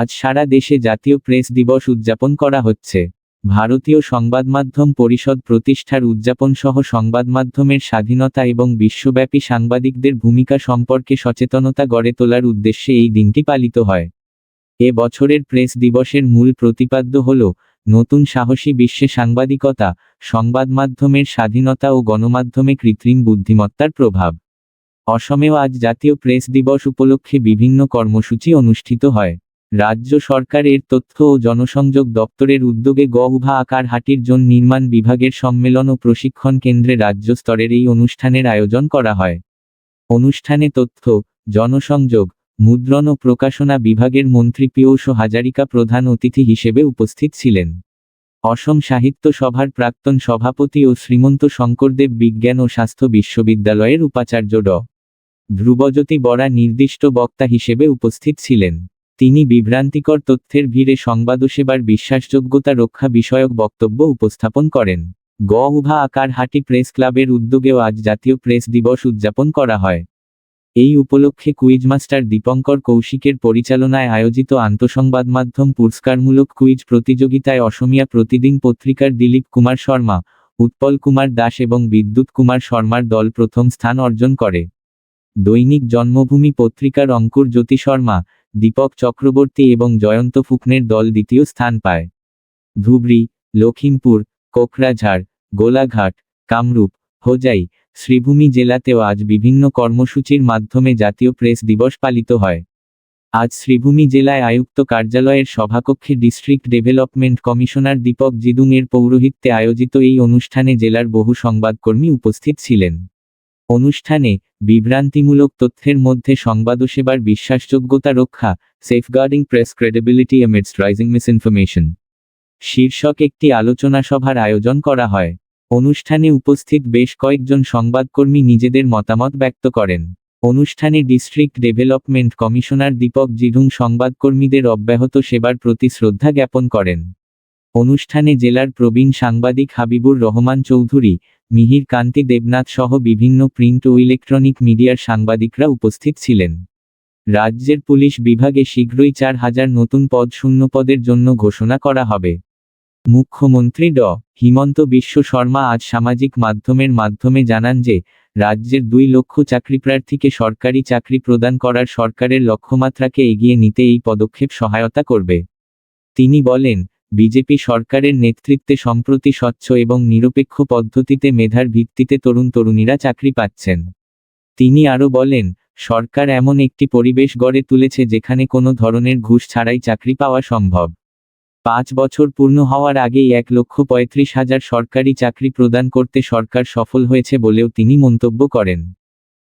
আজ সারা দেশে জাতীয় প্রেস দিবস উদযাপন করা হচ্ছে। ভারতীয় সংবাদমাধ্যম পরিষদ প্রতিষ্ঠার উদযাপন সহ সংবাদমাধ্যমের স্বাধীনতা এবং বিশ্বব্যাপী সাংবাদিকদের ভূমিকা সম্পর্কে সচেতনতা গড়ে তোলার উদ্দেশ্যে এই দিনটি পালিত হয়। এ বছরের প্রেস দিবসের মূল প্রতিপাদ্য হল, নতুন সাহসী বিশ্বে সাংবাদিকতা, সংবাদমাধ্যমের স্বাধীনতা ও গণমাধ্যমে কৃত্রিম বুদ্ধিমত্তার প্রভাব। অসমেও আজ জাতীয় প্রেস দিবস উপলক্ষে বিভিন্ন কর্মসূচি অনুষ্ঠিত হয়। রাজ্য সরকারের তথ্য ও জনসংযোগ দপ্তরের উদ্যোগে গউভা আকার হাটির জন নির্মাণ বিভাগের সম্মেলন ও প্রশিক্ষণ কেন্দ্রে রাজ্য স্তরের এই অনুষ্ঠানের আয়োজন করা হয়। অনুষ্ঠানে তথ্য, জনসংযোগ, মুদ্রণ ও প্রকাশনা বিভাগের মন্ত্রী পীয়ূষ হাজারিকা প্রধান অতিথি হিসেবে উপস্থিত ছিলেন। অসম সাহিত্য সভার প্রাক্তন সভাপতি ও শ্রীমন্ত শঙ্করদেব বিজ্ঞান ও স্বাস্থ্য বিশ্ববিদ্যালয়ের উপাচার্য ড। ধ্রুবজ্যোতি বরা নির্দিষ্ট বক্তা হিসেবে উপস্থিত ছিলেন। তিনি বিভ্রান্তিকর তথ্যের ভিড়ে সংবাদসেবার বিশ্বাসযোগ্যতা রক্ষা বিষয়ক বক্তব্য উপস্থাপন করেন। গ উভা আকার হাটি প্রেস ক্লাবের উদ্যোগেও আজ জাতীয় প্রেস দিবস উদযাপন করা হয়। এই উপলক্ষে কুইজমাস্টার দীপঙ্কর কৌশিকের পরিচালনায় আয়োজিত আন্তঃসংবাদ মাধ্যম পুরস্কারমূলক কুইজ প্রতিযোগিতায় অসমিয়া প্রতিদিন পত্রিকার দিলীপ কুমার শর্মা, উৎপল কুমার দাস এবং বিদ্যুৎ কুমার শর্মার দল প্রথম স্থান অর্জন করে। দৈনিক জন্মভূমি পত্রিকার অঙ্কুর জ্যোতি শর্মা দীপক চক্রবর্তী এবং জয়ন্ত ফুকনের দল দ্বিতীয় স্থান পায়। ধুবড়ি লখিমপুর কোকরাঝাড়, গোলাঘাট, কামরূপ, হোজাই, শ্রীভূমি জেলাতেও আজ বিভিন্ন কর্মসূচির মাধ্যমে জাতীয় প্রেস দিবস পালিত হয়। আজ শ্রীভূমি জেলায় আয়ুক্ত কার্যালয়ের সভাকক্ষে district development commissioner Deepak Jidung এর পৌরোহিত্যে আয়োজিত এই অনুষ্ঠানে জেলার বহু সংবাদকর্মী উপস্থিত ছিলেন। অনুষ্ঠানে বিভ্রান্তিমূলক তথ্যের মধ্যে সংবাদ সংবাদসেবার বিশ্বাসযোগ্যতা রক্ষা safeguarding press credibility amids rising misinformation শীর্ষক একটি আলোচনা সভার আয়োজন করা হয়। অনুষ্ঠানে উপস্থিত বেশ কয়েকজন সংবাদকর্মী নিজেদের মতামত ব্যক্ত করেন। অনুষ্ঠানে district development commissioner Deepak Jidung সংবাদকর্মীদের অব্যাহত সেবার প্রতি শ্রদ্ধা জ্ঞাপন করেন। অনুষ্ঠানে জেলার প্রবীণ সাংবাদিক হাবিবুর রহমান চৌধুরী, মিহির কান্তি দেবনাথ সহ বিভিন্ন প্রিন্ট ও ইলেকট্রনিক মিডিয়ার সাংবাদিকরা উপস্থিত ছিলেন। রাজ্যের পুলিশ বিভাগে শীঘ্রই চার হাজার নতুন পদ শূন্য পদের জন্য ঘোষণা করা হবে। মুখ্যমন্ত্রী ড. হিমন্ত বিশ্ব শর্মা আজ সামাজিক মাধ্যমের মাধ্যমে জানান যে, রাজ্যের দুই লক্ষ চাকরিপ্রার্থীকে সরকারি চাকরি প্রদান করার সরকারের লক্ষ্যমাত্রাকে এগিয়ে নিতে এই পদক্ষেপ সহায়তা করবে। তিনি বলেন বিজেপি সরকারের নেতৃত্বে সম্প্রতি স্বচ্ছ এবং নিরপেক্ষ পদ্ধতিতে মেধার ভিত্তিতে তরুণ তরুণীরা চাকরি পাচ্ছেন। তিনি আরও বলেন, সরকার এমন একটি পরিবেশ গড়ে তুলেছে যেখানে কোনো ধরনের ঘুষ ছাড়াই চাকরি পাওয়া সম্ভব। পাঁচ বছর পূর্ণ হওয়ার আগেই এক লক্ষ পঁয়ত্রিশ হাজার সরকারি চাকরি প্রদান করতে সরকার সফল হয়েছে বলেও তিনি মন্তব্য করেন।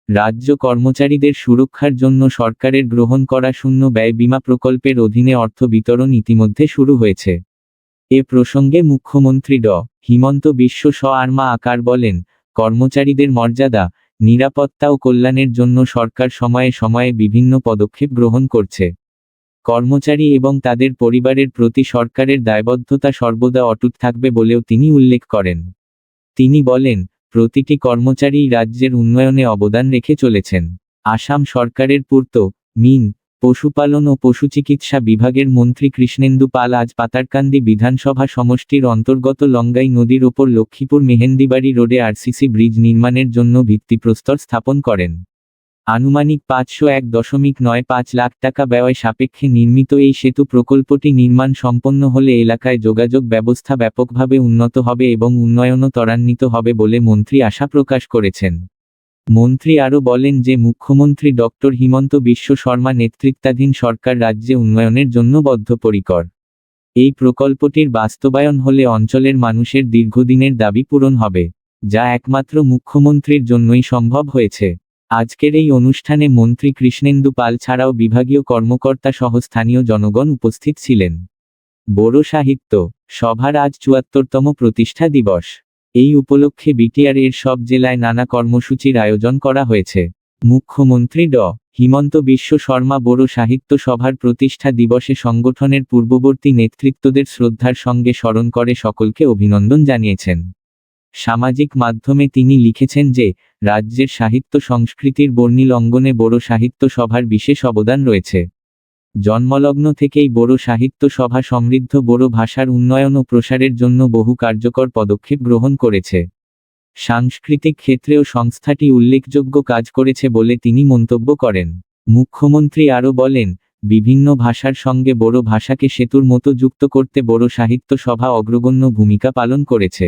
রাজ্য কর্মচারীদের সুরক্ষার জন্য সরকারের গ্রহণ করা শূন্য ব্যয় বীমা প্রকল্পের অধীনে অর্থ বিতরণ ইতিমধ্যে শুরু হয়েছে। এ প্রসঙ্গে মুখ্যমন্ত্রী ড. হিমন্ত বিশ্ব স আর্মা আকার বলেন, কর্মচারীদের মর্যাদা, নিরাপত্তা ও কল্যাণের জন্য সরকার সময়ে সময়ে বিভিন্ন পদক্ষেপ গ্রহণ করছে। কর্মচারী এবং তাদের পরিবারের প্রতি সরকারের দায়বদ্ধতা সর্বদা অটুট থাকবে বলেও তিনি উল্লেখ করেন। তিনি বলেন, প্রতিটি কর্মচারী রাজ্যের উন্নয়নে অবদান রেখে চলেছেন। আসাম সরকারের পূর্ত, মিন পশুপালন ও পশুচিকিৎসা বিভাগের মন্ত্রী কৃষ্ণেন্দু পাল আজ পাতারকান্দি বিধানসভা সমষ্টির অন্তর্গত লঙ্গাই নদীর ওপর লক্ষ্মীপুর মেহেন্দিবাড়ি রোডে আরসিসি ব্রিজ নির্মাণের জন্য ভিত্তিপ্রস্তর স্থাপন করেন। আনুমানিক পাঁচশো এক দশমিক নয় পাঁচ লাখ টাকা ব্যয় সাপেক্ষে নির্মিত এই সেতু প্রকল্পটি নির্মাণ সম্পন্ন হলে এলাকায় যোগাযোগ ব্যবস্থা ব্যাপকভাবে উন্নত হবে এবং উন্নয়নও ত্বরান্বিত হবে বলে মন্ত্রী আশা প্রকাশ করেছেন। মন্ত্রী আরও বলেন যে মুখ্যমন্ত্রী ডক্টর হিমন্ত বিশ্ব শর্মা নেতৃত্বাধীন সরকার রাজ্যে উন্নয়নের জন্য বদ্ধপরিকর। এই প্রকল্পটির বাস্তবায়ন হলে অঞ্চলের মানুষের দীর্ঘদিনের দাবি পূরণ হবে, যা একমাত্র মুখ্যমন্ত্রীর জন্যই সম্ভব হয়েছে। আজকের এই অনুষ্ঠানে মন্ত্রী কৃষ্ণেন্দু পাল ছাড়াও বিভাগীয় কর্মকর্তা সহ স্থানীয় জনগণ উপস্থিত ছিলেন। বড় সাহিত্য, সভার আজ চুয়াত্তরতম প্রতিষ্ঠা দিবস। এই উপলক্ষে বিটিআর এর সব জেলায় নানা কর্মসূচির আয়োজন করা হয়েছে। মুখ্যমন্ত্রী ড. হিমন্ত বিশ্ব শর্মা বড় সাহিত্য সভার প্রতিষ্ঠা দিবসে সংগঠনের পূর্ববর্তী নেতৃত্বদের শ্রদ্ধার সঙ্গে স্মরণ করে সকলকে অভিনন্দন জানিয়েছেন। সামাজিক মাধ্যমে তিনি লিখেছেন যে, রাজ্যের সাহিত্য সংস্কৃতির বর্ণিল অঙ্গনে বড় সাহিত্য সভার বিশেষ অবদান রয়েছে। জন্মলগ্ন থেকেই বড় সাহিত্য সভা সমৃদ্ধ বড় ভাষার উন্নয়ন ও প্রসারের জন্য বহু কার্যকর পদক্ষেপ গ্রহণ করেছে। সাংস্কৃতিক ক্ষেত্রেও সংস্থাটি উল্লেখযোগ্য কাজ করেছে বলে তিনি মন্তব্য করেন। মুখ্যমন্ত্রী আরও বলেন, বিভিন্ন ভাষার সঙ্গে বড় ভাষাকে সেতুর মতো যুক্ত করতে বড় সাহিত্য সভা অগ্রগণ্য ভূমিকা পালন করেছে।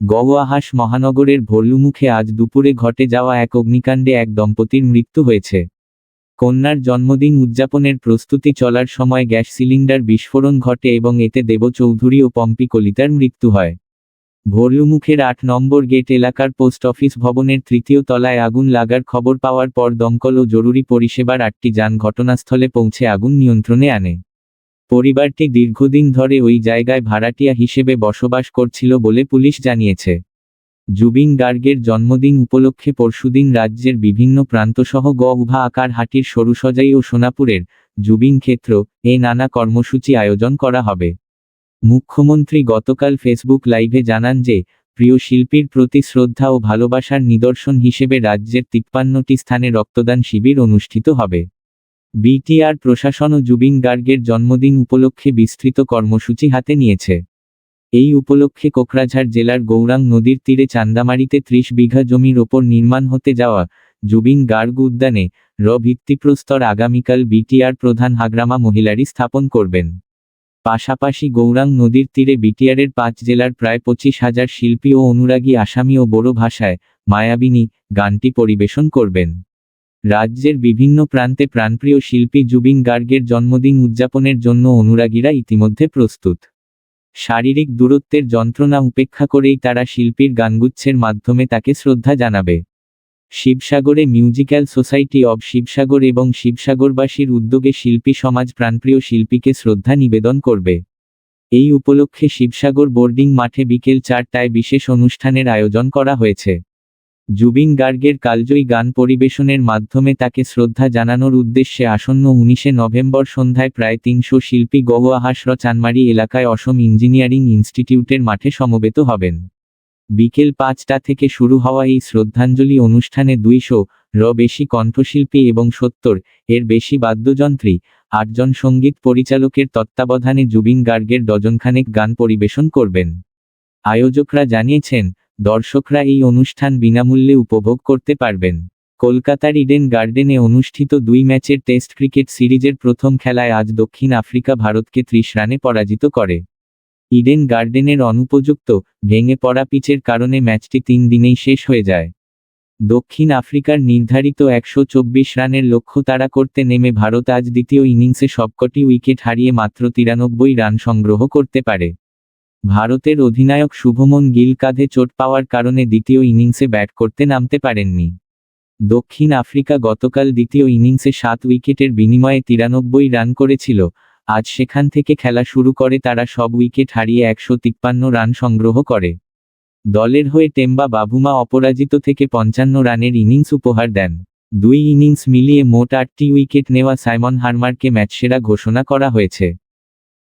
গওয়াহাস মহানগরের ভল্লুমুখে আজ দুপুরে ঘটে যাওয়া এক অগ্নিকাণ্ডে এক দম্পতির মৃত্যু হয়েছে। কন্যার জন্মদিন উদযাপনের প্রস্তুতি চলার সময় গ্যাস সিলিন্ডার বিস্ফোরণ ঘটে এবং এতে দেব চৌধুরী ও পম্পি কলিতার মৃত্যু হয়। ভরলুমুখের আট নম্বর গেট এলাকার পোস্ট অফিস ভবনের তৃতীয় তলায় আগুন লাগার খবর পাওয়ার পর দমকল ও জরুরি পরিষেবার আটটি যান ঘটনাস্থলে পৌঁছে আগুন নিয়ন্ত্রণে আনে। পরিবারটি দীর্ঘদিন ধরে ওই জায়গায় ভাড়াটিয়া হিসেবে বসবাস করছিল বলে পুলিশ জানিয়েছে। জুবিন গার্গের জন্মদিন উপলক্ষে পরশুদিন রাজ্যের বিভিন্ন প্রান্তসহ গ উভা আকার হাটির সরুসজাই ও সোনাপুরের জুবিন ক্ষেত্র এ নানা কর্মসূচি আয়োজন করা হবে। মুখ্যমন্ত্রী গতকাল ফেসবুক লাইভে জানান যে, প্রিয় শিল্পীর প্রতি শ্রদ্ধা ও ভালোবাসার নিদর্শন হিসেবে রাজ্যের তিপ্পান্নটি স্থানে রক্তদান শিবির অনুষ্ঠিত হবে। বিটিআর প্রশাসন ও জুবিন গার্গের জন্মদিন উপলক্ষে বিস্তৃত কর্মসূচি হাতে নিয়েছে। এই উপলক্ষে কোকরাঝাড় জেলার গৌরাং নদীর তীরে চান্দামারিতে ত্রিশ বিঘা জমির ওপর নির্মাণ হতে যাওয়া জুবিন গার্গ উদ্যানে র ভিত্তিপ্রস্তর আগামীকাল বিটিআর প্রধান হাগ্রামা মহিলারি স্থাপন করবেন। পাশাপাশি গৌরাং নদীর তীরে বিটিআরের পাঁচ জেলার প্রায় পঁচিশ হাজার শিল্পী ও অনুরাগী আসামি ও বড় ভাষায় মায়াবিনী গানটি পরিবেশন করবেন। রাজ্যের বিভিন্ন প্রান্তে প্রাণপ্রিয় শিল্পী জুবিন গার্গের জন্মদিন উদযাপনের জন্য অনুরাগীরা ইতিমধ্যে প্রস্তুত। শারীরিক দূরত্বের যন্ত্রণা উপেক্ষা করেই তারা শিল্পীর গানগুচ্ছের মাধ্যমে তাকে শ্রদ্ধা জানাবে। শিবসাগরে মিউজিক্যাল সোসাইটি অব শিবসাগর এবং শিবসাগরবাসীর উদ্যোগে শিল্পী সমাজ প্রাণপ্রিয় শিল্পীকে শ্রদ্ধা নিবেদন করবে। এই উপলক্ষে শিবসাগর বোর্ডিং মাঠে বিকেল চারটায় বিশেষ অনুষ্ঠানের আয়োজন করা হয়েছে। জুবিন গার্গের কালজয়ী গান পরিবেশনের মাধ্যমে তাকে শ্রদ্ধা জানানোর উদ্দেশ্যে আসন্ন উনিশে নভেম্বর সন্ধ্যায় প্রায় তিনশো শিল্পী গহুয়াহাসর চানমারি এলাকায় অসম ইঞ্জিনিয়ারিং ইনস্টিটিউটের মাঠে সমবেত হবেন। বিকেল পাঁচটা থেকে শুরু হওয়া এই শ্রদ্ধাঞ্জলি অনুষ্ঠানে দুইশো র বেশি কণ্ঠশিল্পী এবং সত্তর এর বেশি বাদ্যযন্ত্রী, আটজন সংগীত পরিচালকের তত্ত্বাবধানে জুবিন গার্গের ডজনখানেক গান পরিবেশন করবেন। আয়োজকরা জানিয়েছেন দর্শকরা এই অনুষ্ঠান বিনামূল্যে উপভোগ করতে পারবেন। কলকাতার ইডেন গার্ডেনে অনুষ্ঠিত দুই ম্যাচের টেস্ট ক্রিকেট সিরিজের প্রথম খেলায় আজ দক্ষিণ আফ্রিকা ভারতকে ত্রিশ রানে পরাজিত করে। ইডেন গার্ডেনের অনুপযুক্ত, ভেঙে পড়া পিচের কারণে ম্যাচটি তিন দিনেই শেষ হয়ে যায়। দক্ষিণ আফ্রিকার নির্ধারিত একশো চব্বিশ রানের লক্ষ্য তাড়া করতে নেমে ভারত আজ দ্বিতীয় ইনিংসে সবকটি উইকেট হারিয়ে মাত্র তিরানব্বই রান সংগ্রহ করতে পারে। ভারতের অধিনায়ক শুভমন গিল কাঁধে চোট পাওয়ার কারণে দ্বিতীয় ইনিংসে ব্যাট করতে নামতে পারেননি। দক্ষিণ আফ্রিকা গতকাল দ্বিতীয় ইনিংসে সাত উইকেটের বিনিময়ে তিরানব্বই রান করেছিল, আজ সেখান থেকে খেলা শুরু করে তারা সব উইকেট হারিয়ে একশো তিপ্পান্ন রান সংগ্রহ করে। দলের হয়ে টেম্বা বাবুমা অপরাজিত থেকে পঞ্চান্ন রানের ইনিংস উপহার দেন। দুই ইনিংস মিলিয়ে মোট আটটি উইকেট নেওয়া সাইমন হারমারকে ম্যাচসেরা ঘোষণা করা হয়েছে।